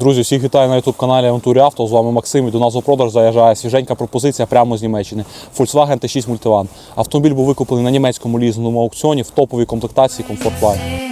Друзі, всіх вітаю на youtube каналі Авантурі Авто. З вами Максим. І до нас у продаж заїжджає свіженька пропозиція прямо з Німеччини. Volkswagen T6 Multivan. Автомобіль був викуплений на німецькому лізинговому аукціоні в топовій комплектації Comfort Line.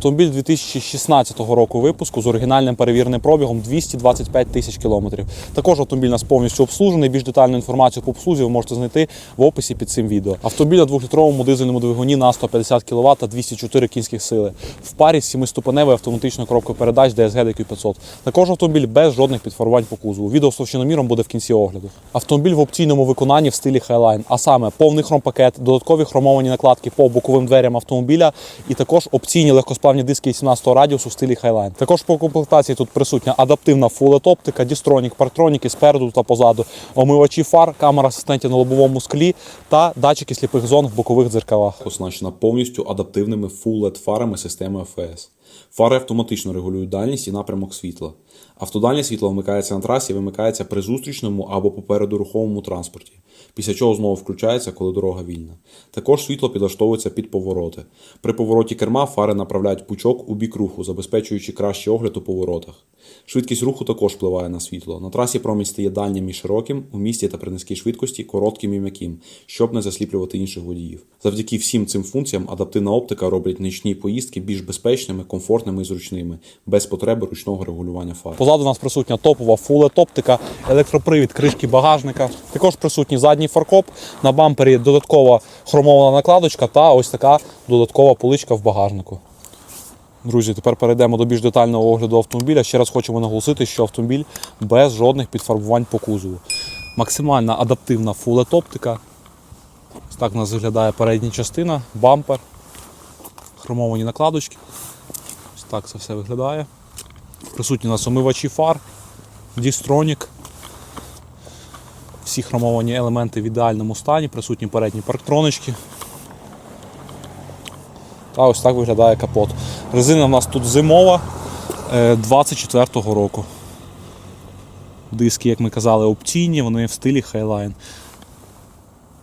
Автомобіль 2016 року випуску з оригінальним перевіреним пробігом 225 тисяч кілометрів. Також автомобіль у нас повністю обслужений. Більш детальну інформацію по обслузі ви можете знайти в описі під цим відео. Автомобіль на двохлітровому дизельному двигуні на 150 кВт та 204 кінських сили. В парі з 7-ступеневою автоматичною коробкою передач DSG DQ500. Також автомобіль без жодних підфарбувань по кузову. Відео з товщиноміром буде в кінці огляду. Автомобіль в опційному виконанні в стилі Highline, а саме повний хромпакет, додаткові хромовані накладки по боковим дверям автомобіля і також опційні легкосплавні диски 18 радіусу в стилі Highline. Також по комплектації тут присутня адаптивна фулет оптика, дістронік, партроніки спереду та позаду, омивачі фар, камера асистентів на лобовому склі та датчики сліпих зон в бокових дзеркалах. Оснащена повністю адаптивними full LED фарами системи FS. Фари автоматично регулюють дальність і напрямок світла. Автодальне світло вмикається на трасі, вимикається при зустрічному або попереду рухомому транспорті, після чого знову включається, коли дорога вільна. Також світло підлаштовується під повороти. При повороті керма фари направляють пучок у бік руху, забезпечуючи кращий огляд у поворотах. Швидкість руху також впливає на світло. На трасі промінь стає дальнім і широким, у місті та при низькій швидкості коротким і м'яким, щоб не засліплювати інших водіїв. Завдяки всім цим функціям адаптивна оптика робить нічні поїздки більш безпечними, комфортними і зручними, без потреби ручного регулювання фар. Позаду нас присутня топова фулет оптика, електропривід кришки багажника. Також присутній задній фаркоп. На бампері додаткова хромована накладочка та ось така додаткова поличка в багажнику. Друзі, тепер перейдемо до більш детального огляду автомобіля. Ще раз хочемо наголосити, що автомобіль без жодних підфарбувань по кузову. Максимальна адаптивна фулет оптика. Ось так у нас виглядає передня частина, бампер, хромовані накладочки. Ось так це все виглядає. Присутні у нас омивачі фар, дістронік. Всі хромовані елементи в ідеальному стані, присутні передні парктронички. Та ось так виглядає капот. Резина в нас тут зимова е, 24-го року. Диски, як ми казали, опційні, вони в стилі Highline.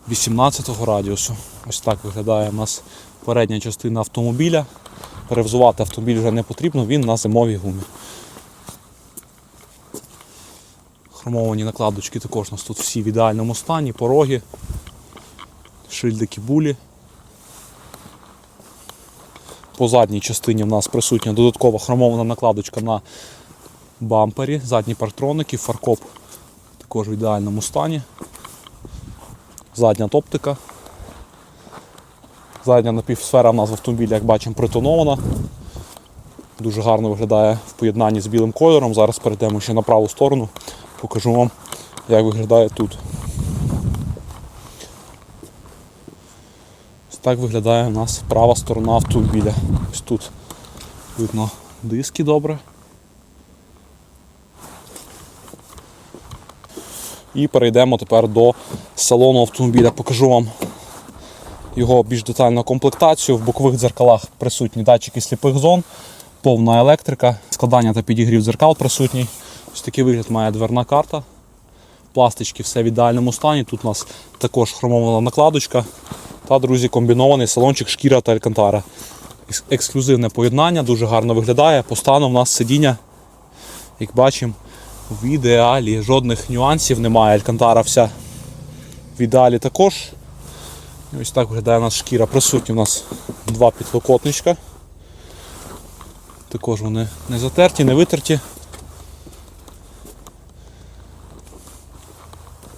18-го радіусу. Ось так виглядає у нас передня частина автомобіля. Перевзувати автомобіль вже не потрібно, він на зимовій гумі. Хромовані накладочки також у нас тут всі в ідеальному стані, пороги, шильдики булі. По задній частині в нас присутня додаткова хромована накладочка на бампері, задні парктроники, фаркоп також в ідеальному стані. Задня топтика. Задня напівсфера в нас в автомобілі, як бачимо, притонована. Дуже гарно виглядає в поєднанні з білим кольором. Зараз перейдемо ще на праву сторону, покажу вам, як виглядає тут. Так виглядає у нас права сторона автомобіля. Ось тут видно диски добре. І перейдемо тепер до салону автомобіля. Покажу вам його більш детальну комплектацію. В бокових дзеркалах присутні датчики сліпих зон, повна електрика, складання та підігрів дзеркал присутній. Ось такий вигляд має дверна карта. Пластички все в ідеальному стані. Тут у нас також хромована накладочка. Та, друзі, комбінований салончик шкіра та алькантара. Ексклюзивне поєднання, дуже гарно виглядає. По стану в нас сидіння, як бачимо, в ідеалі. Жодних нюансів немає. Алькантара вся в ідеалі також. Ось так виглядає у нас шкіра. Присутні у нас два підлокотничка. Також вони не затерті, не витерті.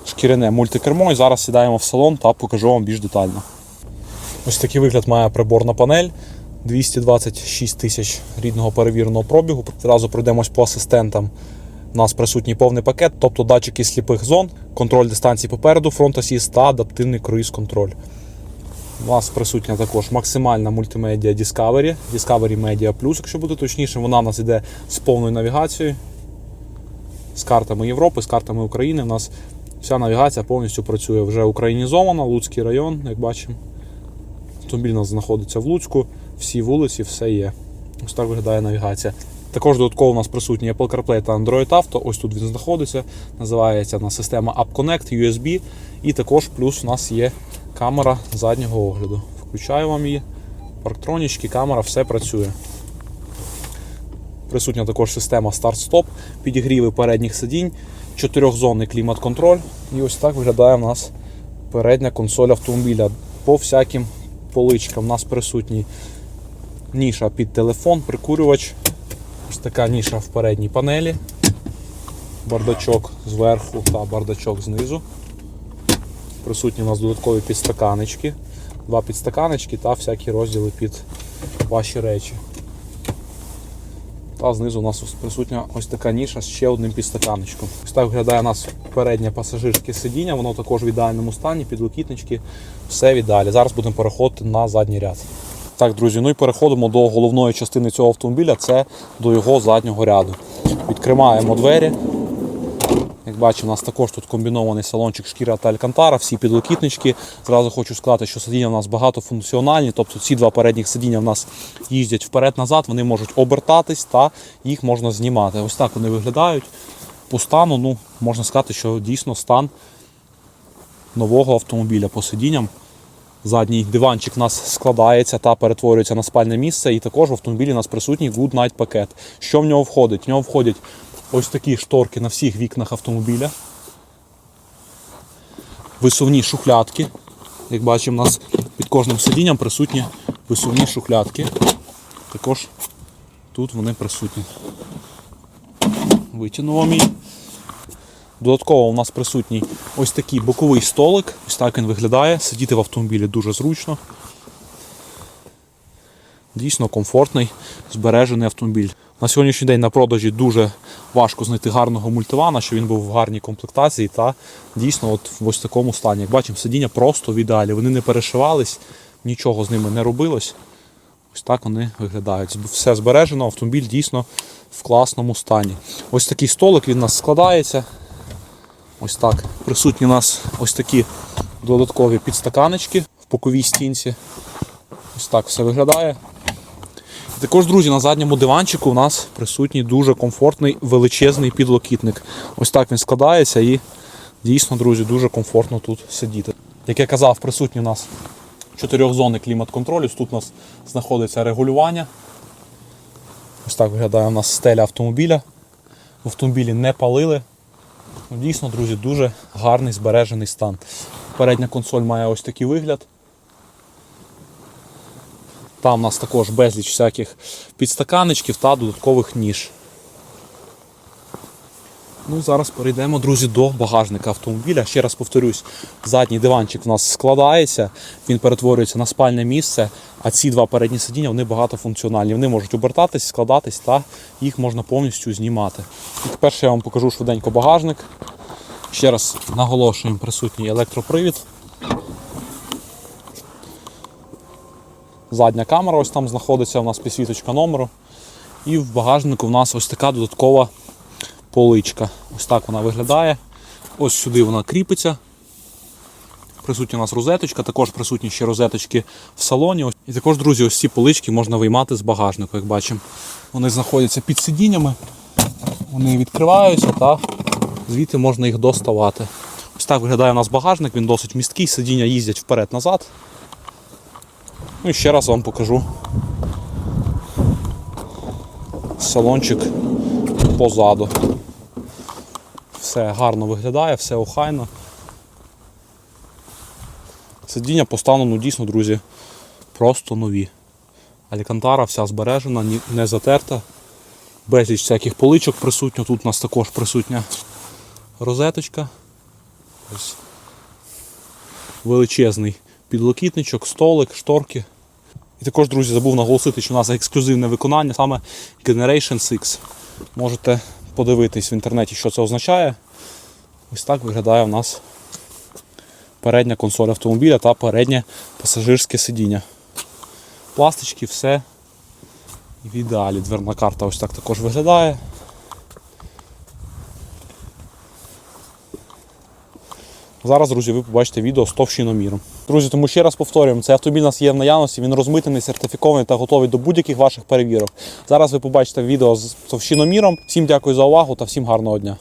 Шкіряне мультикермо і зараз сідаємо в салон та покажу вам більш детально. Ось такий вигляд має приборна панель. 226 тисяч рідного перевіреного пробігу. Одразу пройдемось по асистентам. У нас присутній повний пакет, тобто датчики сліпих зон, контроль дистанції попереду, фронт асіст та адаптивний круїз-контроль. У нас присутня також максимальна мультимедіа Discovery, Discovery Media Plus, якщо бути точніше, вона у нас йде з повною навігацією, з картами Європи, з картами України. У нас вся навігація повністю працює вже українізована, Луцький район, як бачимо. Автомобіль у нас знаходиться в Луцьку, всі вулиці, все є. Ось так виглядає навігація. Також додатково у нас присутні Apple CarPlay та Android Auto. Ось тут він знаходиться. Називається у нас система App Connect, USB. І також плюс у нас є камера заднього огляду. Включаю вам її. Парктронічки, камера, все працює. Присутня також система старт-стоп, підігріви передніх сидінь, чотирьохзонний клімат-контроль. І ось так виглядає у нас передня консоль автомобіля. По всяким поличкам у нас присутній ніша під телефон, прикурювач. Ось така ніша в передній панелі. Бардачок зверху та бардачок знизу. Присутні у нас додаткові підстаканечки. Два підстаканечки та всякі розділи під ваші речі. Та знизу у нас присутня ось така ніша з ще одним підстаканочком. Ось так виглядає у нас переднє пасажирське сидіння, воно також в ідеальному стані, підлокітнички, все в ідеалі. Зараз будемо переходити на задній ряд. Так, друзі, ну і переходимо до головної частини цього автомобіля, це до його заднього ряду. Відкриваємо двері. Як бачимо, у нас також тут комбінований салончик шкіра та алькантара, всі підлокітнички. Зразу хочу сказати, що сидіння у нас багатофункціональні, тобто ці два передніх сидіння у нас їздять вперед-назад, вони можуть обертатись та їх можна знімати. Ось так вони виглядають. По стану, ну, можна сказати, що дійсно стан нового автомобіля по сидінням. Задній диванчик у нас складається та перетворюється на спальне місце. І також в автомобілі у нас присутній Good Night пакет. Що в нього входить? В нього входять ось такі шторки на всіх вікнах автомобіля. Висувні шухлядки. Як бачимо, у нас під кожним сидінням присутні висувні шухлядки. Також тут вони присутні. Витягну вам її. Додатково у нас присутній ось такий боковий столик. Ось так він виглядає. Сидіти в автомобілі дуже зручно. Дійсно комфортний, збережений автомобіль. На сьогоднішній день на продажі дуже важко знайти гарного мультивана, що він був в гарній комплектації та дійсно от в ось такому стані. Як бачимо, сидіння просто в ідеалі. Вони не перешивались, нічого з ними не робилось. Ось так вони виглядають. Все збережено, автомобіль дійсно в класному стані. Ось такий столик він у нас складається. Ось так. Присутні у нас ось такі додаткові підстаканечки в боковій стінці. Ось так все виглядає. Також, друзі, на задньому диванчику у нас присутній дуже комфортний величезний підлокітник. Ось так він складається і дійсно, друзі, дуже комфортно тут сидіти. Як я казав, присутній у нас чотирьохзонний клімат-контроль. Ось Тут у нас знаходиться регулювання. Ось так виглядає у нас стеля автомобіля. В автомобілі не палили. Ну, Дійсно, друзі, дуже гарний збережений стан. Передня консоль має ось такий вигляд. Там у нас також безліч всяких підстаканечків та додаткових ніж. Ну зараз перейдемо, друзі, до багажника автомобіля. Ще раз повторюсь, задній диванчик у нас складається, він перетворюється на спальне місце, а ці два передні сидіння вони багатофункціональні. Вони можуть обертатись, складатись та їх можна повністю знімати. І тепер я вам покажу швиденько багажник. Ще раз наголошуємо присутній електропривід. Задня камера ось там знаходиться, у нас підсвіточка номеру. І в багажнику у нас ось така додаткова поличка. Ось так вона виглядає. Ось сюди вона кріпиться. Присутня у нас розеточка, також присутні ще розеточки в салоні. І також, друзі, ось ці полички можна виймати з багажнику, як бачимо. Вони знаходяться під сидіннями, вони відкриваються та звідти можна їх доставати. Ось так виглядає у нас багажник, він досить місткий, сидіння їздять вперед-назад. Ну і ще раз вам покажу салончик позаду. Все гарно виглядає, все охайно. Сидіння по стану, ну дійсно, друзі, просто нові. Алькантара вся збережена, не затерта. Безліч всяких поличок присутньо. Тут у нас також присутня розеточка. Ось величезний підлокітничок, столик, шторки. І також, друзі, забув наголосити, що у нас ексклюзивне виконання саме Generation 6. Можете подивитись в інтернеті, що це означає. Ось так виглядає у нас передня консоль автомобіля та переднє пасажирське сидіння. Пластички, все в ідеалі. Дверна карта ось так також виглядає. Зараз, друзі, ви побачите відео з товщиноміром. Друзі, тому ще раз повторюємо, цей автомобіль у нас є в наявності, він розмитений, сертифікований та готовий до будь-яких ваших перевірок. Зараз ви побачите відео з товщиноміром. Всім дякую за увагу та всім гарного дня.